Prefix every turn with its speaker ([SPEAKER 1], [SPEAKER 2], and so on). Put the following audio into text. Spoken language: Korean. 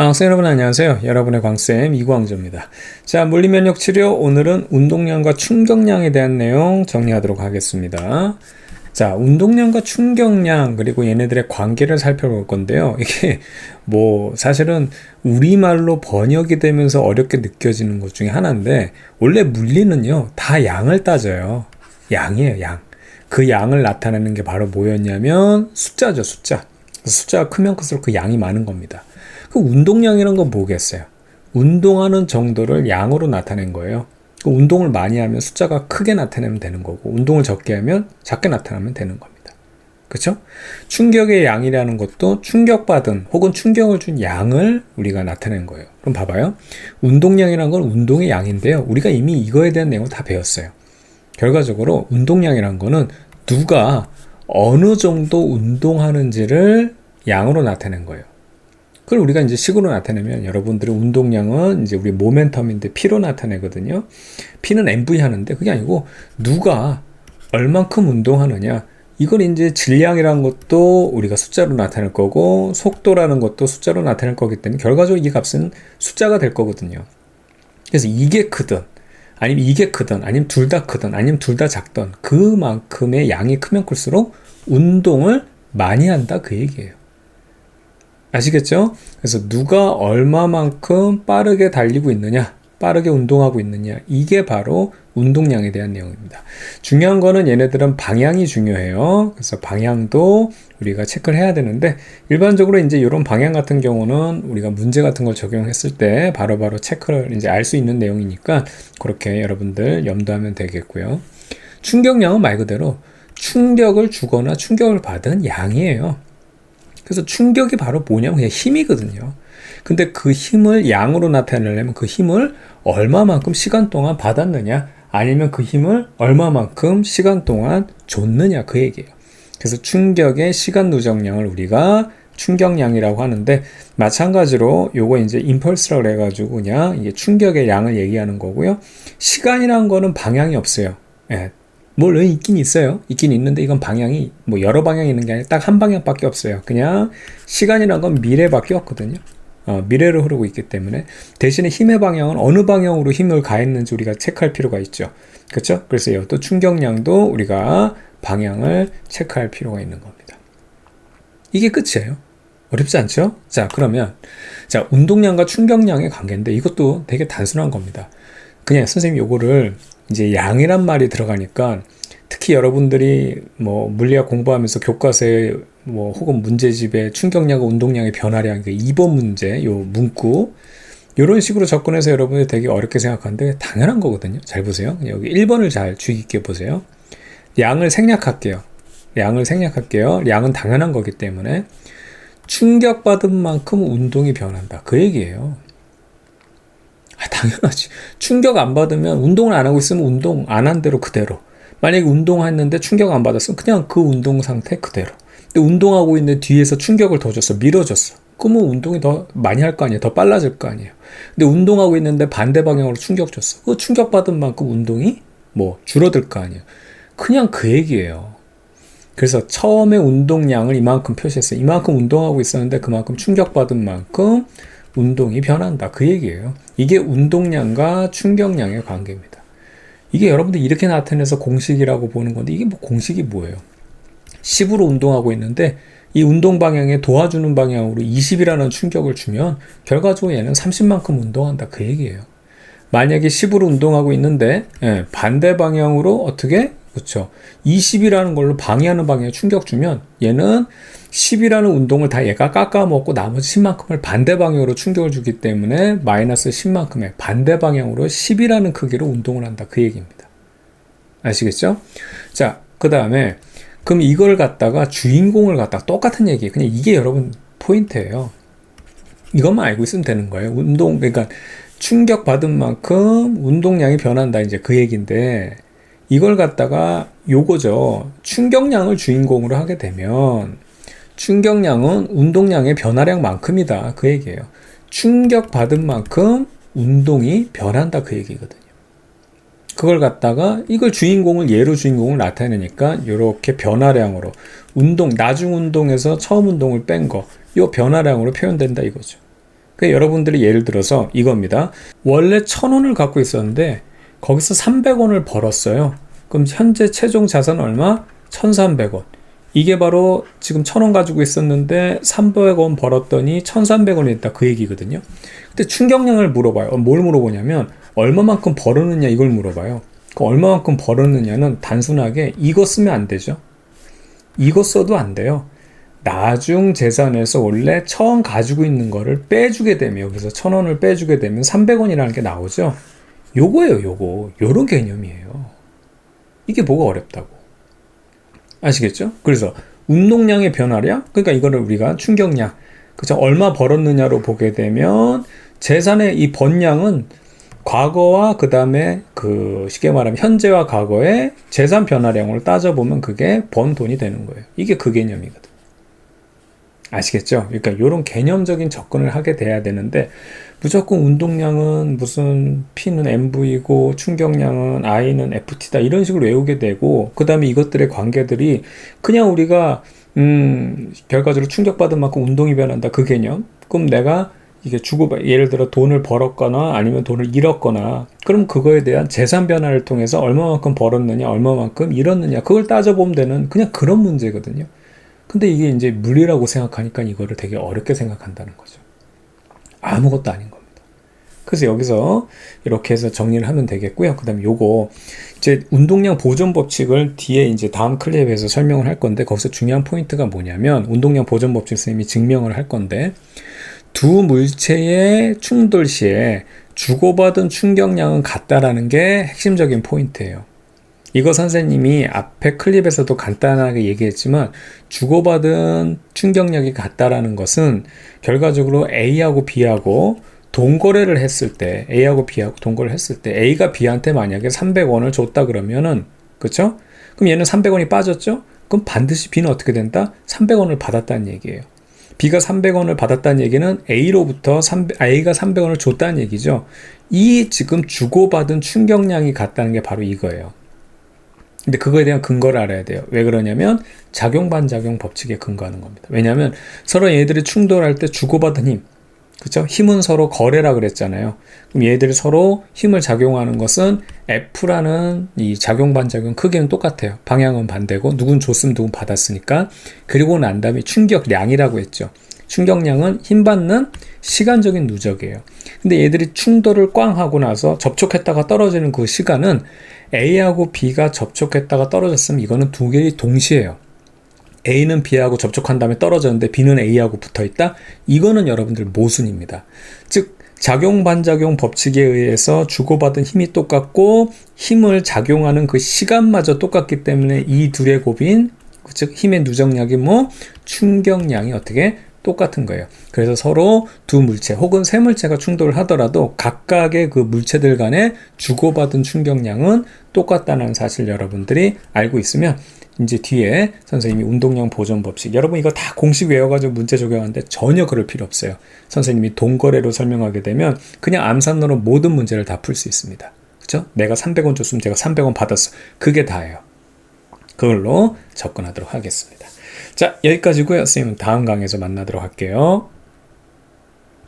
[SPEAKER 1] 아, 학생 여러분 안녕하세요. 여러분의 광쌤 이광조입니다. 자, 물리면역 치료 오늘은 운동량과 충격량에 대한 내용 정리하도록 하겠습니다. 자, 운동량과 충격량 그리고 얘네들의 관계를 살펴볼 건데요. 이게 뭐 사실은 우리말로 번역이 되면서 어렵게 느껴지는 것 중에 하나인데 원래 물리는요. 다 양을 따져요. 양이에요, 양. 그 양을 나타내는 게 바로 뭐였냐면 숫자죠, 숫자. 숫자가 크면 클수록 그 양이 많은 겁니다. 그 운동량이란 건 뭐겠어요? 운동하는 정도를 양으로 나타낸 거예요. 그 운동을 많이 하면 숫자가 크게 나타내면 되는 거고, 운동을 적게 하면 작게 나타나면 되는 겁니다. 그렇죠? 충격의 양이라는 것도 충격받은 혹은 충격을 준 양을 우리가 나타낸 거예요. 그럼 봐봐요. 운동량이라는 건 운동의 양인데요. 우리가 이미 이거에 대한 내용을 다 배웠어요. 결과적으로 운동량이라는 거는 누가 어느 정도 운동하는지를 양으로 나타낸 거예요. 그걸 우리가 이제 식으로 나타내면 여러분들의 운동량은 이제 우리 모멘텀인데 P로 나타내거든요. P는 MV 하는데 그게 아니고 누가 얼만큼 운동하느냐. 이걸 이제 질량이라는 것도 우리가 숫자로 나타낼 거고 속도라는 것도 숫자로 나타낼 거기 때문에 결과적으로 이 값은 숫자가 될 거거든요. 그래서 이게 크든 아니면 이게 크든 아니면 둘 다 크든 아니면 둘 다 작든 그만큼의 양이 크면 클수록 운동을 많이 한다 그 얘기예요. 아시겠죠? 그래서 누가 얼마만큼 빠르게 달리고 있느냐, 빠르게 운동하고 있느냐, 이게 바로 운동량에 대한 내용입니다. 중요한 거는 얘네들은 방향이 중요해요. 그래서 방향도 우리가 체크를 해야 되는데, 일반적으로 이제 이런 방향 같은 경우는 우리가 문제 같은 걸 적용했을 때 바로바로 바로 체크를 이제 알 수 있는 내용이니까 그렇게 여러분들 염두하면 되겠고요. 충격량은 말 그대로 충격을 주거나 충격을 받은 양이에요. 그래서 충격이 바로 뭐냐면 그냥 힘이거든요. 근데 그 힘을 양으로 나타내려면 그 힘을 얼마만큼 시간 동안 받았느냐 아니면 그 힘을 얼마만큼 시간 동안 줬느냐 그 얘기예요. 그래서 충격의 시간 누적량을 우리가 충격량이라고 하는데 마찬가지로 요거 이제 임펄스라고 해가지고 그냥 이게 충격의 양을 얘기하는 거고요. 시간이란 거는 방향이 없어요. 예, 물론 있긴 있어요. 있긴 있는데 이건 방향이 뭐 여러 방향이 있는 게 아니라 딱 한 방향밖에 없어요. 그냥 시간이란 건 미래밖에 없거든요. 어, 미래로 흐르고 있기 때문에 대신에 힘의 방향은 어느 방향으로 힘을 가했는지 우리가 체크할 필요가 있죠. 그렇죠? 그래서 이것도 충격량도 우리가 방향을 체크할 필요가 있는 겁니다. 이게 끝이에요. 어렵지 않죠? 자, 그러면 자, 운동량과 충격량의 관계인데 이것도 되게 단순한 겁니다. 그냥 선생님 요거를 이제 양이란 말이 들어가니까 특히 여러분들이 뭐 물리학 공부하면서 교과서에 뭐 혹은 문제집에 충격량과 운동량의 변화량 그 2번 문제 요 문구 이런 식으로 접근해서 여러분이 되게 어렵게 생각하는데 당연한 거거든요. 잘 보세요. 여기 1번을 잘 주의 깊게 보세요. 양을 생략할게요. 양을 생략할게요. 양은 당연한 거기 때문에 충격받은 만큼 운동이 변한다. 그 얘기예요. 아, 당연하지. 충격 안 받으면 운동을 안 하고 있으면 운동 안 한 대로 그대로. 만약에 운동했는데 충격 안 받았으면 그냥 그 운동 상태 그대로. 근데 운동하고 있는 뒤에서 충격을 더 줬어. 밀어줬어. 그러면 운동이 더 많이 할 거 아니에요. 더 빨라질 거 아니에요. 근데 운동하고 있는데 반대 방향으로 충격 줬어. 그 충격 받은 만큼 운동이 뭐 줄어들 거 아니에요. 그냥 그 얘기예요. 그래서 처음에 운동량을 이만큼 표시했어요. 이만큼 운동하고 있었는데 그만큼 충격받은 만큼 운동이 변한다. 그 얘기예요. 이게 운동량과 충격량의 관계입니다. 이게 여러분들 이렇게 나타내서 공식이라고 보는 건데 이게 뭐 공식이 뭐예요? 10으로 운동하고 있는데 이 운동 방향에 도와주는 방향으로 20이라는 충격을 주면 결과적으로 얘는 30만큼 운동한다. 그 얘기예요. 만약에 10으로 운동하고 있는데 예, 반대 방향으로 어떻게 그렇죠. 20이라는 걸로 방해하는 방향에 충격 주면 얘는 10이라는 운동을 다 얘가 깎아먹고 나머지 10만큼을 반대 방향으로 충격을 주기 때문에 마이너스 10만큼의 반대 방향으로 10이라는 크기로 운동을 한다. 그 얘기입니다. 아시겠죠? 자, 그 다음에 그럼 이걸 갖다가 주인공을 갖다가 똑같은 얘기. 그냥 이게 여러분 포인트예요. 이것만 알고 있으면 되는 거예요. 운동, 그러니까 충격 받은 만큼 운동량이 변한다. 이제 그 얘기인데 이걸 갖다가 요거죠. 충격량을 주인공으로 하게 되면 충격량은 운동량의 변화량만큼이다. 그 얘기예요. 충격 받은 만큼 운동이 변한다. 그 얘기거든요. 그걸 갖다가 이걸 주인공을 예로 주인공을 나타내니까 이렇게 변화량으로 운동 나중 운동에서 처음 운동을 뺀 거 이 변화량으로 표현된다 이거죠. 그 여러분들이 예를 들어서 이겁니다. 원래 천 원을 갖고 있었는데 거기서 300원을 벌었어요. 그럼 현재 최종 자산 얼마? 1,300원. 이게 바로 지금 천원 가지고 있었는데 300원 벌었더니 1,300원이 있다 그 얘기거든요. 근데 충격량을 물어봐요. 뭘 물어보냐면 얼마만큼 벌었느냐 이걸 물어봐요. 그 얼마만큼 벌었느냐는 단순하게 이거 쓰면 안 되죠. 이거 써도 안 돼요. 나중 재산에서 원래 처음 가지고 있는 거를 빼주게 되면 여기서 천 원을 빼주게 되면 300원이라는 게 나오죠. 요거예요, 요거. 요런 개념이에요. 이게 뭐가 어렵다고. 아시겠죠? 그래서 운동량의 변화량, 그러니까 이거를 우리가 충격량, 그죠? 얼마 벌었느냐로 보게 되면 재산의 이 번량은 과거와 그 다음에 그 쉽게 말하면 현재와 과거의 재산 변화량을 따져보면 그게 번 돈이 되는 거예요. 이게 그 개념이거든. 아시겠죠? 그러니까 이런 개념적인 접근을 하게 돼야 되는데 무조건 운동량은 무슨 P는 MV고 충격량은 I는 FT다 이런 식으로 외우게 되고 그 다음에 이것들의 관계들이 그냥 우리가 음 결과적으로 충격받은 만큼 운동이 변한다 그 개념 그럼 내가 이게 주고 예를 들어 돈을 벌었거나 아니면 돈을 잃었거나 그럼 그거에 대한 재산 변화를 통해서 얼마만큼 벌었느냐 얼마만큼 잃었느냐 그걸 따져보면 되는 그냥 그런 문제거든요 근데 이게 이제 물리라고 생각하니까 이거를 되게 어렵게 생각한다는 거죠 아무것도 아닌 겁니다. 그래서 여기서 이렇게 해서 정리를 하면 되겠고요. 그 다음에 요거 이제 운동량 보존 법칙을 뒤에 이제 다음 클립에서 설명을 할 건데 거기서 중요한 포인트가 뭐냐면 운동량 보존 법칙 선생님이 증명을 할 건데 두 물체의 충돌 시에 주고받은 충격량은 같다라는 게 핵심적인 포인트예요. 이거 선생님이 앞에 클립에서도 간단하게 얘기했지만 주고받은 충격력이 같다라는 것은 결과적으로 A하고 B하고 동거래를 했을 때 A하고 B하고 동거래를 했을 때 A가 B한테 만약에 300원을 줬다 그러면은 그쵸? 그럼 얘는 300원이 빠졌죠? 그럼 반드시 B는 어떻게 된다? 300원을 받았다는 얘기예요. B가 300원을 받았다는 얘기는 A로부터 300, A가 300원을 줬다는 얘기죠. 이 지금 주고받은 충격량이 같다는 게 바로 이거예요. 근데 그거에 대한 근거를 알아야 돼요. 왜 그러냐면 작용 반작용 법칙에 근거하는 겁니다. 왜냐하면 서로 얘들이 충돌할 때 주고받은 힘, 그렇죠? 힘은 서로 거래라 그랬잖아요. 그럼 얘들이 서로 힘을 작용하는 것은 F라는 이 작용 반작용 크기는 똑같아요. 방향은 반대고 누군 줬으면 누군 받았으니까. 그리고 난 다음에 충격량이라고 했죠. 충격량은 힘 받는 시간적인 누적이에요. 근데 얘들이 충돌을 꽝 하고 나서 접촉했다가 떨어지는 그 시간은 A하고 B가 접촉했다가 떨어졌으면 이거는 두 개의 동시에요. A는 B하고 접촉한 다음에 떨어졌는데 B는 A하고 붙어 있다? 이거는 여러분들 모순입니다. 즉, 작용 반작용 법칙에 의해서 주고받은 힘이 똑같고 힘을 작용하는 그 시간마저 똑같기 때문에 이 둘의 곱인 즉 힘의 누적량이 뭐 충격량이 어떻게 똑같은 거예요. 그래서 서로 두 물체 혹은 세 물체가 충돌을 하더라도 각각의 그 물체들 간의 주고받은 충격량은 똑같다는 사실 여러분들이 알고 있으면 이제 뒤에 선생님이 운동량 보존 법칙 여러분 이거 다 공식 외워가지고 문제 적용하는데 전혀 그럴 필요 없어요. 선생님이 동거래로 설명하게 되면 그냥 암산으로 모든 문제를 다 풀 수 있습니다. 그죠? 내가 300원 줬으면 제가 300원 받았어. 그게 다예요. 그걸로 접근하도록 하겠습니다. 자, 여기까지고요. 선생님 다음 강에서 만나도록 할게요.